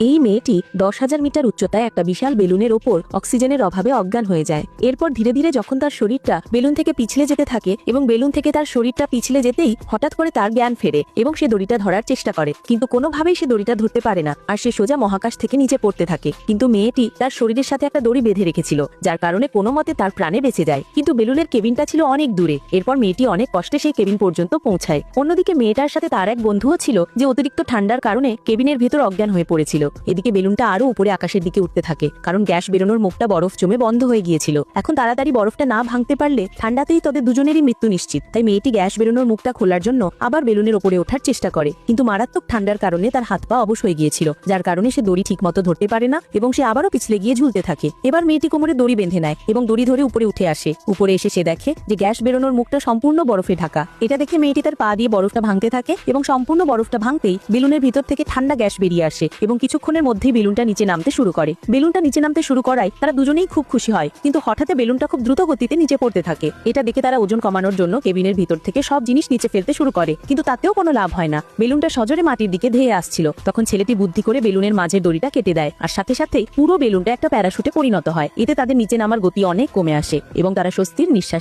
এই মেয়েটি দশ হাজার মিটার উচ্চতায় একটা বিশাল বেলুনের ওপর অক্সিজেনের অভাবে অজ্ঞান হয়ে যায়। এরপর ধীরে ধীরে যখন তার শরীরটা বেলুন থেকে পিছলে যেতে থাকে এবং বেলুন থেকে তার শরীরটা পিছলে যেতেই হঠাৎ করে তার জ্ঞান ফেরে এবং সে দড়িটা ধরার চেষ্টা করে। কিন্তু কোনোভাবেই সে দড়িটা ধরতে পারে না আর সে সোজা মহাকাশ থেকে নিচে পড়তে থাকে। কিন্তু মেয়েটি তার শরীরের সাথে একটা দড়ি বেঁধে রেখেছিল, যার কারণে কোনো মতে তার প্রাণে বেঁচে যায়। কিন্তু বেলুনের কেবিনটা ছিল অনেক দূরে। এরপর মেয়েটি অনেক কষ্টে সেই কেবিন পর্যন্ত পৌঁছায়। অন্যদিকে মেয়েটার সাথে তার এক বন্ধুও ছিল যে অতিরিক্ত ঠান্ডার কারণে কেবিনের ভেতর অজ্ঞান হয়ে পড়েছিল। এদিকে বেলুনটা আরও উপরে আকাশের দিকে উঠতে থাকে, কারণ গ্যাস বেরোনোর মুখটা বরফ জমে বন্ধ হয়ে গিয়েছিল। এখন তাড়াতাড়ি বরফটা না ভাঙতে পারলে ঠান্ডাতেই তাদের দুজনেরই মৃত্যু নিশ্চিত। তাই মেয়েটি গ্যাস বেরোনোর মুখটা খোলার জন্য আবার বেলুনের ওপরে ওঠার চেষ্টা করে। কিন্তু মারাত্মক ঠান্ডার কারণে তার হাত পা অবশ হয়ে গিয়েছিল, যার কারণে সে দড়ি ঠিকমতো ধরতে পারে না এবং সে আবারও পিছলে গিয়ে ঝুলতে থাকে। এবার মেয়েটি কোমরে দড়ি বেঁধে নেয় এবং দড়ি ধরে উপরে উঠে আসে। উপরে এসে সে দেখে যে গ্যাস বেরোনোর মুখটা সম্পূর্ণ বরফে ঢাকা। এটা দেখে মেয়েটি তার পা দিয়ে বরফটা ভাঙতে থাকে এবং সম্পূর্ণ বরফটা ভাঙতেই বেলুনের ভিতর থেকে ঠান্ডা গ্যাস বেরিয়ে আসে এবং কিছুক্ষণের মধ্যেই বেলুনটা নিচে নামতে শুরু করে। বেলুনটা নিচে নামতে শুরু করায় তারা দুজনেই খুব খুশি হয়, কিন্তু হঠাৎ বেলুনটা খুব দ্রুত গতিতে নিচে পড়তে থাকে। এটা দেখে তারা ওজন কমানোর জন্য কেবিনের ভিতর থেকে সব জিনিস নিচে ফেলতে শুরু করে, কিন্তু তাতেও কোনো লাভ হয় না। বেলুনটা সজোরে মাটির দিকে ধেয়ে আসছিল। তখন ছেলেটি বুদ্ধি করে বেলুনের মাঝের দড়িটা কেটে দেয়, আর সাথে সাথেই পুরো বেলুনটা একটা প্যারাশুটে পরিণত হয়। এতে তাদের নিচে নামার গতি অনেক কমে আসে, এবং তারা স্বস্তির নিঃশ্বাস